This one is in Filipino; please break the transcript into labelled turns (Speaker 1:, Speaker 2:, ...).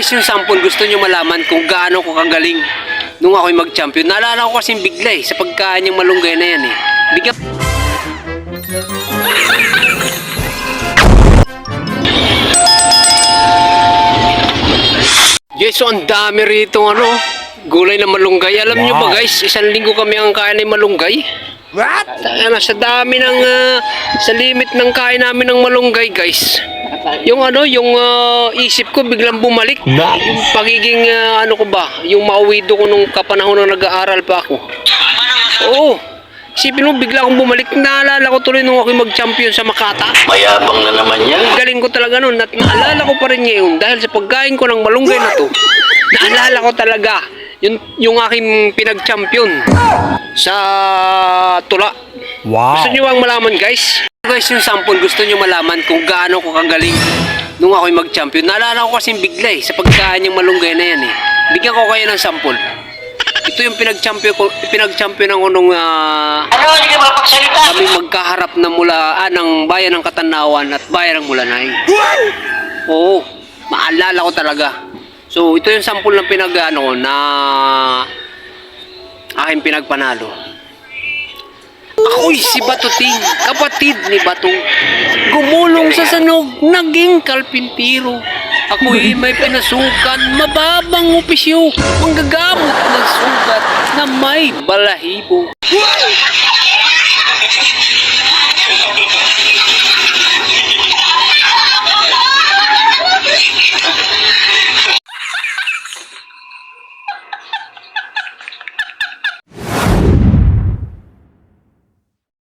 Speaker 1: guys yung sample, gusto nyo malaman kung gaano ko kagaling nung ako'y mag-champion. Naalala ko kasing bigla eh, sa pagkain yung malunggay na yan eh. Bigyan... Yes, so ang dami rito ano, gulay na malunggay. Alam nyo ba guys, isang linggo kami ang kain ng malunggay.
Speaker 2: What?
Speaker 1: Ano, sa dami ng, ah, sa limit ng kain namin ng malunggay guys. Yung ano, yung ah, isip ko biglang bumalik. Yung pagiging ah, ano ko ba, yung mauwido ko nung kapanahon na nag-aaral pa ako. Oo. Isipin mo, bigla akong bumalik. Naalala ko tuloy nung ako mag-champion sa Makata.
Speaker 3: Mayabang na naman yan.
Speaker 1: Ang galing ko talaga nun. At naalala ko pa rin ngayon dahil sa pagkain ko ng malunggay na to. Naalala ko talaga yung, yung aking pinag-champion sa tula.
Speaker 2: Wow.
Speaker 1: Gusto nyo bang malaman guys? Guys, yung sample gusto nyo malaman kung gaano ko kagaling nung ako'y mag-champion. Naalala ko kasing bigla eh, sa pagkain yung malunggay na yan eh. Bigyan ko kayo ng sample. Ito yung pinag-champion ko, pinag-champion ako nung ah,
Speaker 3: Ano, hindi ka makapagsalita?
Speaker 1: kami magkaharap na mula ah, ng bayan ng Katanawan at bayan ng Mulanay. Oo, maalala ko talaga. So, ito yung sample ng pinag ano, ko na aking pinagpanalo. Uy, si Batuting, kapatid ni Bato. Gumulong sa sanog, naging kalpintiro. Ako'y may pinasukan, mababang opisyo, manggagamot ng sugat na may balahibo.